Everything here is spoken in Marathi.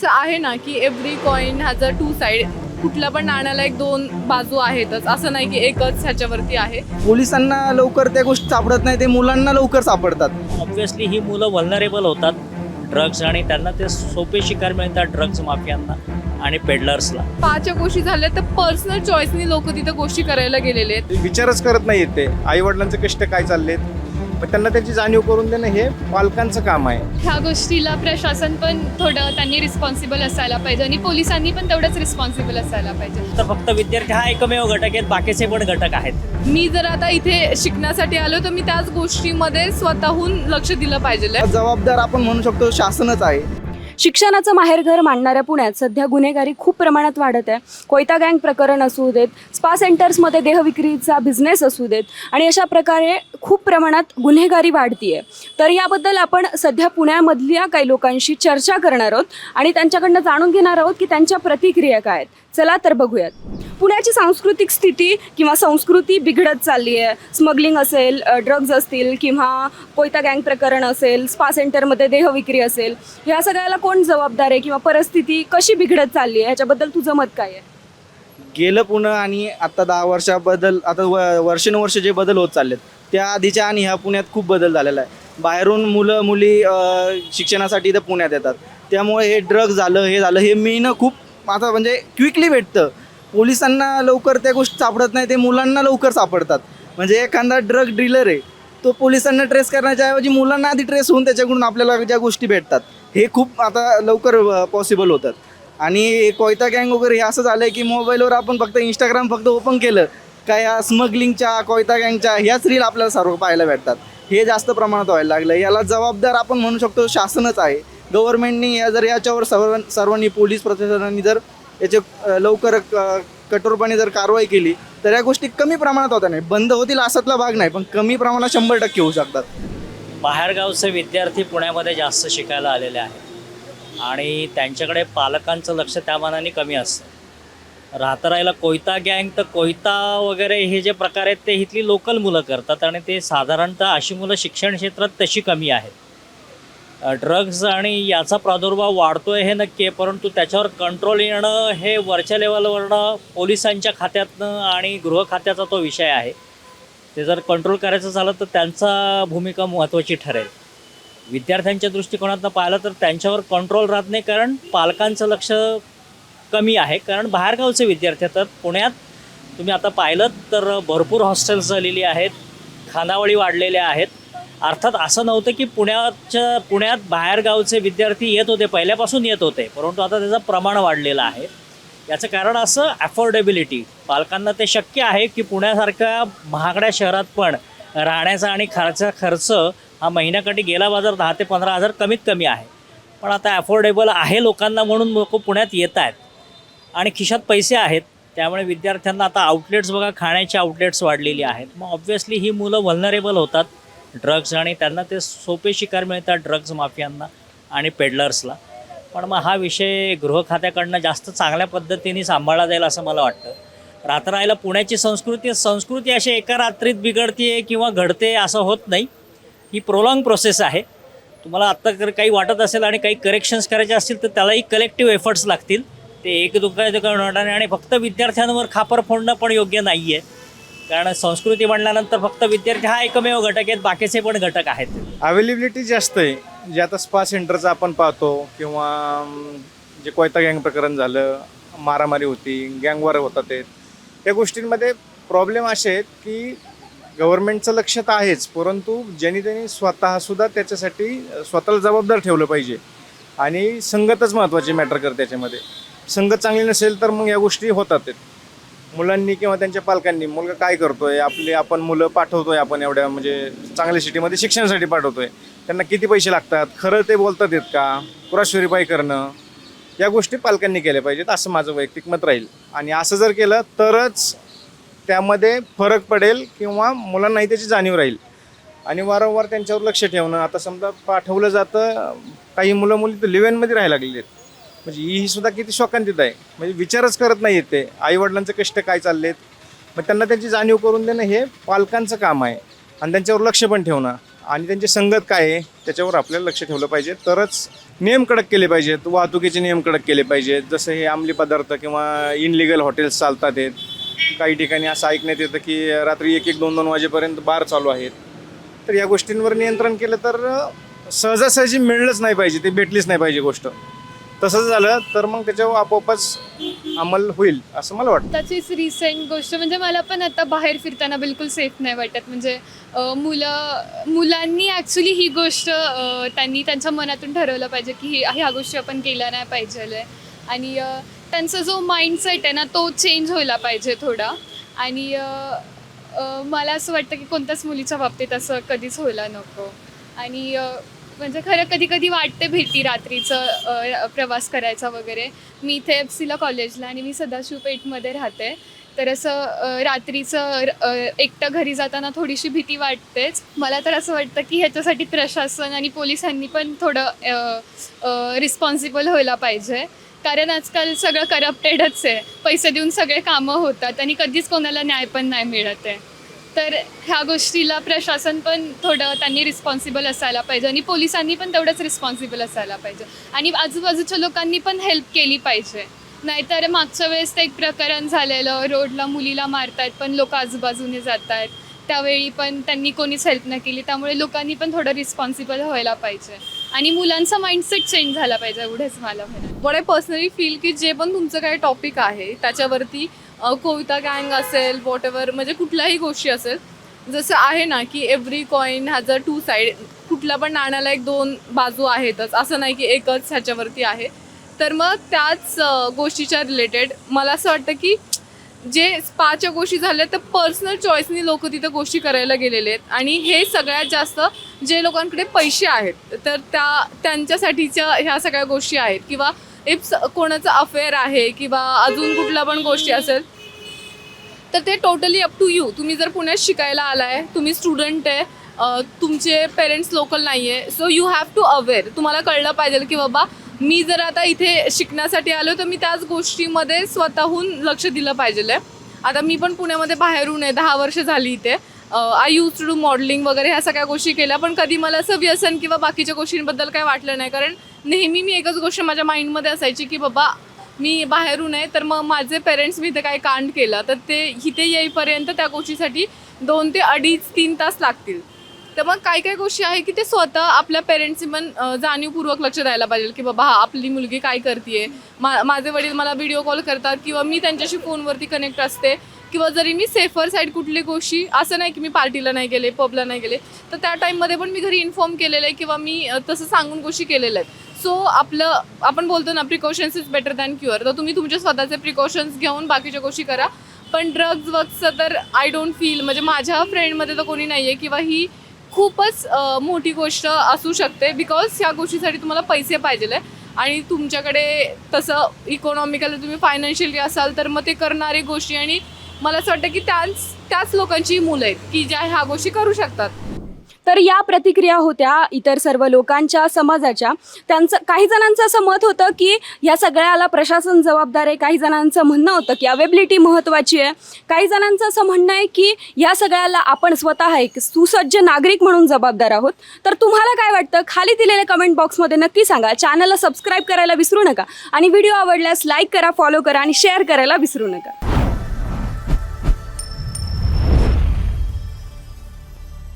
असं आहे ना की every coin has a two side कुठल्या पण नाण्याला एक दोन बाजू आहेतच. असं नाही की एकच ह्याच्यावरती आहे. पोलिसांना लवकर त्या गोष्टी सापडत नाही ते मुलांना लवकर सापडतात. ऑब्व्हियसली ही मुलं वल्नरेबल होतात ड्रग्ज आणि त्यांना ते सोपे शिकार मिळतात ड्रग्ज माफियांना आणि पेडलर्सला पाच गोष्टी झाल्या तर पर्सनल चॉईसनी लोक तिथं गोष्टी करायला गेलेले आहेत. विचारच करत नाहीत ते. आई वडिलांचे कष्ट काय चाललेत? पण त्यांना त्याची जाणीव करून देणं हे पालकांचं काम आहे. ह्या गोष्टीला प्रशासन पण थोडं त्यांनी रिस्पॉन्सिबल असायला पाहिजे आणि पोलिसांनी पण तेवढंच रिस्पॉन्सिबल असायला पाहिजे. तर फक्त विद्यार्थी हा एकमेव घटक आहेत बाकीचे पण घटक आहेत. मी जर आता इथे शिकण्यासाठी आलो तर मी त्याच गोष्टीमध्ये स्वतःहून लक्ष दिलं पाहिजे. जबाबदार आपण म्हणू शकतो शासनच आहे. शिक्षणाचं माहेरघर मानणाऱ्या पुण्यात सध्या गुन्हेगारी खूप प्रमाणात वाढत आहे. कोयता गँग प्रकरण असू देत स्पा सेंटर्समध्ये देहविक्रीचा बिझनेस असू देत आणि अशा प्रकारे खूप प्रमाणात गुन्हेगारी वाढतीये. तर याबद्दल आपण सध्या पुण्यामधल्या काही लोकांशी चर्चा करणार आहोत आणि त्यांच्याकडनं जाणून घेणार आहोत की त्यांच्या प्रतिक्रिया काय आहेत. चला तर बघूयात. पुण्याची सांस्कृतिक स्थिती किंवा संस्कृती बिघडत चालली आहे. स्मगलिंग असेल ड्रग्ज असतील किंवा कोयता गँग प्रकरण असेल स्पा सेंटरमध्ये देहविक्री असेल ह्या सगळ्याला कोण जबाबदार आहे किंवा परिस्थिती कशी बिघडत चालली आहे? ह्याच्याबद्दल तुझं मत काय आहे? गेलं पुणे आणि आता दहा वर्षाबद्दल आता व वर्षानुवर्ष जे बदल होत चाललेत त्या आधीच्या आणि ह्या पुण्यात खूप बदल झालेला आहे. बाहेरून मुलं मुली शिक्षणासाठी इथं पुण्यात येतात. त्यामुळे हे ड्रग झालं हे झालं हे मिळणं खूप आता म्हणजे क्विकली भेटतं. पोलिसांना लवकर त्या गोष्टी सापडत नाही ते मुलांना लवकर सापडतात. म्हणजे एखादा ड्रग डीलर आहे तो पोलिसांना ट्रेस करण्याच्या ऐवजी मुलांना आधी ट्रेस होऊन त्याच्याकडून आपल्याला ज्या गोष्टी भेटतात. हे खूप आता लवकर पॉसिबल होतात. आणि कोयता गँग वगैरे हे असं झालं आहे की मोबाईलवर आपण फक्त इंस्टाग्राम फक्त ओपन केलं काय या स्मगलिंगच्या कोयता गँगच्या ह्याच रील आपल्याला सर्व पाहायला भेटतात. हे जास्त प्रमाणात व्हायला लागलं याला जबाबदार आपण म्हणू शकतो शासनच आहे. गव्हर्नमेंटनी या जर याच्यावर सर्व सर्वांनी पोलीस प्रशासनाने जर याचे लवकर कठोरपणे जर कारवाई केली तर या गोष्टी कमी प्रमाणात होत्या नाही बंद होतील असातला भाग नाही पण कमी प्रमाणात शंभर टक्के होऊ शकतात. बाहेरगावचे विद्यार्थी पुण्यामध्ये जास्त शिकायला आलेले आहेत. आणि त्यांच्याकडे पालकांचं लक्ष त्या मानाने कमी असतं. राहता राहिला कोयता गँग तर कोयता वगैरे हे जे प्रकार आहेत ते इथली लोकल मुलं करतात आणि ते साधारणतः अशी मुलं शिक्षण क्षेत्रात तशी कमी आहेत. ड्रग्ज आणि याचा प्रादुर्भाव वाढतो आहे हे नक्की आहे परंतु त्याच्यावर कंट्रोल येणं हे वरच्या लेवलवरनं पोलिसांच्या खात्यातनं आणि गृह खात्याचा तो विषय आहे. ते जर कंट्रोल करायचं झालं तर त्यांचा भूमिका महत्त्वाची ठरेल. विद्यार्थ्यांच्या दृष्टिकोनातनं पाहिलं तर त्यांच्यावर कंट्रोल राहत नाही कारण पालकांचं लक्ष कमी आहे. कारण बाहेरगावचे विद्यार्थी तर पुण्यात तुम्ही आता पाहिलं तर भरपूर हॉस्टेल्स झालेली आहेत खानावळी वाढलेल्या आहेत. अर्थात असं नव्हतं की पुण्याच्या पुण्यात बाहेरगावचे विद्यार्थी येत होते पहिल्यापासून येत होते परंतु आता त्याचं प्रमाण वाढलेलं आहे. याचं कारण असं अफोर्डेबिलिटी पालकांना ते शक्य आहे की पुण्यासारख्या महागड्या शहरात पण राहण्याचा आणि खर्च खर्च हा महिन्याकाठी गेला बाजार दहा ते पंधरा हजार कमीत कमी आहे. पण आता अफोर्डेबल आहे लोकांना म्हणून लोक पुण्यात येत आहेत. आणि खिशात पैसे आहेत त्यामुळे विद्यार्थ्यांना आता आउटलेट्स बघा खाण्याची आउटलेट्स वाढलेली आहेत. मग ऑब्व्हियसली ही मुलं व्हलनरेबल होतात. ड्रग्ज आणि त्यांना ते सोपे शिकार मिळतात ड्रग्ज माफियांना आणि पेडलर्सला. पण मग हा विषय गृह खात्याकडनं जास्त चांगल्या पद्धतीने सांभाळला जाईल असं मला वाटतं. रात्र राहिला पुण्याची संस्कृती संस्कृती अशी एका रात्रीत बिघडते किंवा घडते असं होत नाही. ही प्रोलॉंग प्रोसेस आहे. तुम्हाला आत्ता जर काही वाटत असेल आणि काही करेक्शन्स करायचे असतील तर त्यालाही कलेक्टिव्ह एफर्ट्स लागतील. ते एक दुःखाचं होणार नाही आणि फक्त विद्यार्थ्यांवर खापर फोडणं पण योग्य नाही आहे कारण संस्कृती म्हणल्यानंतर फक्त विद्यार्थी हा एकमेव घटक आहेत बाकीचे पण घटक आहेत. अवेलेबिलिटी जास्त आहे. जे आता स्पा सेंटरचं आपण पाहतो किंवा जे कोयता गँग प्रकरण झालं मारामारी होती गँगवर होतात ते. त्या गोष्टींमध्ये प्रॉब्लेम असे आहेत की गव्हर्नमेंटचं लक्ष तर आहेच परंतु ज्यांनी त्यांनी स्वतःसुद्धा त्याच्यासाठी स्वतःला जबाबदार ठेवलं पाहिजे. आणि संगतच महत्त्वाची मॅटर करते त्याच्यामध्ये. संगत चांगली नसेल तर मग या गोष्टी होतात मुलांनी किंवा त्यांच्या पालकांनी मुलगा काय करतोय आपले आपण मुलं पाठवतोय आपण एवढ्या म्हणजे चांगल्या सिटीमध्ये शिक्षणासाठी पाठवतोय त्यांना किती पैसे लागतात खरं ते बोलतात येत का? पुराश्वरीपाई करणं या गोष्टी पालकांनी केल्या पाहिजेत असं माझं वैयक्तिक मत राहील. आणि असं जर केलं तरच त्यामध्ये फरक पडेल किंवा मुलांनाही त्याची जाणीव राहील. आणि वारंवार त्यांच्यावर लक्ष ठेवणं आता समजा पाठवलं जातं काही मुलं मुली तर लिव्हनमध्ये राहायला लागलेली आहेत. म्हणजे ही सुद्धा किती शोकांतित आहे. म्हणजे विचारच करत नाही ते. आईवडिलांचं कष्ट काय चाललेत? मग त्यांना त्यांची जाणीव करून देणं हे पालकांचं काम आहे. आणि त्यांच्यावर लक्ष पण ठेवणं. आणि त्यांची संगत काय आहे त्याच्यावर आपल्याला लक्ष ठेवलं पाहिजे. तरच नियम कडक केले पाहिजेत. वाहतुकीचे नियम कडक केले पाहिजेत. जसं हे अंमली पदार्थ किंवा इनलिगल हॉटेल्स चालतात आहेत काही ठिकाणी असं ऐकण्यात येतं की रात्री एक एक दोन दोन वाजेपर्यंत बार चालू आहेत. तर या गोष्टींवर नियंत्रण केलं तर सहजासहजी मिळलंच नाही पाहिजे. ते भेटलीच नाही पाहिजे गोष्ट. तसंच झालं तर मग त्याच्यावर आपोआपच अंमल होईल असं मला वाटतं. त्याचीच रिसेंट गोष्ट म्हणजे मला पण आता बाहेर फिरताना बिलकुल सेफ नाही वाटत. म्हणजे अं, मुलं मुलांनी ॲक्च्युली ही गोष्ट अं, त्यांनी त्यांच्या मनातून ठरवलं पाहिजे की ही- ह्या गोष्टी आपण केल्या नाही पाहिजे आणि अं, त्यांचा जो माइंडसेट आहे ना तो चेंज व्हायला पाहिजे थोडा. आणि अं, अं, मला असं वाटतं की कोणत्याच मुलीच्या बाबतीत असं कधीच व्हायला नको. आणि अं, म्हणजे खरं कधी कधी वाटते भीती रात्रीचं प्रवास करायचा वगैरे. मी इथे एफ सीला कॉलेजला आणि मी सदाशिव पेठमध्ये राहते. तर असं रात्रीचं एकटं घरी जाताना थोडीशी भीती वाटतेच. मला तर असं वाटतं की ह्याच्यासाठी प्रशासन आणि पोलिसांनी पण थोडं रिस्पॉन्सिबल व्हायला पाहिजे. कारण आजकाल सगळं करप्टेडच आहे. पैसे देऊन सगळे कामं होतात आणि कधीच कोणाला न्याय पण नाही मिळत आहे. तर ह्या गोष्टीला प्रशासन पण थोडं त्यांनी रिस्पॉन्सिबल असायला पाहिजे आणि पोलिसांनी पण तेवढंच रिस्पॉन्सिबल असायला पाहिजे. आणि आजूबाजूच्या लोकांनी पण हेल्प केली पाहिजे. नाहीतर मागच्या वेळेस ते एक प्रकरण झालेलं रोडला मुलीला मारतायत पण लोक आजूबाजूने जात आहेत त्यावेळी पण त्यांनी कोणीच हेल्प नाही केली त्यामुळे लोकांनी पण थोडं रिस्पॉन्सिबल व्हायला पाहिजे. आणि मुलांचा माइंडसेट चेंज झाला पाहिजे एवढंच मला म्हणायचं आय पर्सनली फील की जे पण तुमचं काही टॉपिक आहे त्याच्यावरती कविता गँग असेल वॉट एव्हर म्हणजे कुठल्याही गोष्टी असेल जसं आहे ना की every coin has a two side कुठल्या पण नाण्याला एक दोन बाजू आहेतच. असं नाही की एकच ह्याच्यावरती आहे. तर मग त्याच गोष्टीच्या रिलेटेड मला असं वाटतं की जे स्पाच्या गोष्टी झाल्या तर पर्सनल चॉईसनी लोक तिथं गोष्टी करायला गेलेले आहेत. आणि हे सगळ्यात जास्त जे लोकांकडे पैसे आहेत तर त्या त्यांच्यासाठीच्या ह्या सगळ्या गोष्टी आहेत. किंवा इफ कोणाचं अफेअर आहे किंवा अजून कुठल्या पण गोष्टी असेल तर ते टोटली अप टू यू तुम्ही जर पुण्यात शिकायला आलाय तुम्ही स्टुडंट आहे तुमचे पेरेंट्स लोकल नाही आहे so you have to aware तुम्हाला कळलं पाहिजे की बाबा मी जर आता इथे शिकण्यासाठी आलो तर मी त्याच गोष्टीमध्ये स्वतःहून लक्ष दिलं पाहिजे. आता मी पण पुण्यामध्ये बाहेरून आहे दहा वर्ष झाली इथे. I use to do modelling वगैरे ह्या सगळ्या गोष्टी केल्या पण कधी मला असं व्यसन किंवा बाकीच्या गोष्टींबद्दल काही वाटलं नाही. कारण नेहमी मी एकच गोष्ट माझ्या माइंडमध्ये असायची की बाबा मी बाहेरून आहे तर मग माझे पेरेंट्स मी इथे काय कांड केलं तर ते इथे येईपर्यंत त्या गोष्टीसाठी दोन ते अडीच तीन तास लागतील. तर मग काही काही गोष्टी आहे की ते स्वतः आपल्या पेरेंट्सनी पण जाणीवपूर्वक लक्ष द्यायला पाहिजे की बाबा हा आपली मुलगी काय करते मा माझे वडील मला व्हिडिओ कॉल करतात किंवा मी त्यांच्याशी फोनवरती कनेक्ट असते. किंवा जरी मी सेफर साईड कुठली गोष्टी असं नाही की मी पार्टीला नाही गेले पबला नाही गेले तर त्या टाईममध्ये पण मी घरी इन्फॉर्म केलेलं आहे किंवा मी तसं सांगून गोष्टी केलेल्या आहेत. सो आपलं आपण बोलतो ना precautions is better than cure तर तुम्ही तुमचे स्वतःचे प्रिकॉशन्स घेऊन बाकीच्या गोष्टी करा. पण ड्रग्ज वगचं तर आय डोंट फील म्हणजे माझ्या फ्रेंडमध्ये तर कोणी नाही आहे किंवा ही खूपच मोठी गोष्ट असू शकते बिकॉज ह्या गोष्टीसाठी तुम्हाला पैसे पाहिजे आणि तुमच्याकडे तसं इकॉनॉमिकली तुम्ही फायनान्शियली असाल तर मग ते करणारे गोष्टी आणि मला असं वाटतं की त्याच त्याच लोकांची मुलं आहेत की ज्या ह्या गोष्टी करू शकतात. तर या प्रतिक्रिया होत्या इतर सर्व लोकांच्या समाजाच्या. त्यांचं काही जणांचं असं मत होतं की या सगळ्याला प्रशासन जबाबदार आहे. काही जणांचं म्हणणं होतं की अवेबिलिटी महत्त्वाची आहे. काही जणांचं असं म्हणणं आहे की या सगळ्याला आपण स्वतः एक सुसज्ज नागरिक म्हणून जबाबदार आहोत. तर तुम्हाला काय वाटतं? खाली दिलेल्या कमेंट बॉक्समध्ये नक्की सांगा. चॅनलला सबस्क्राईब करायला विसरू नका. आणि व्हिडिओ आवडल्यास लाईक करा फॉलो करा आणि शेअर करायला विसरू नका.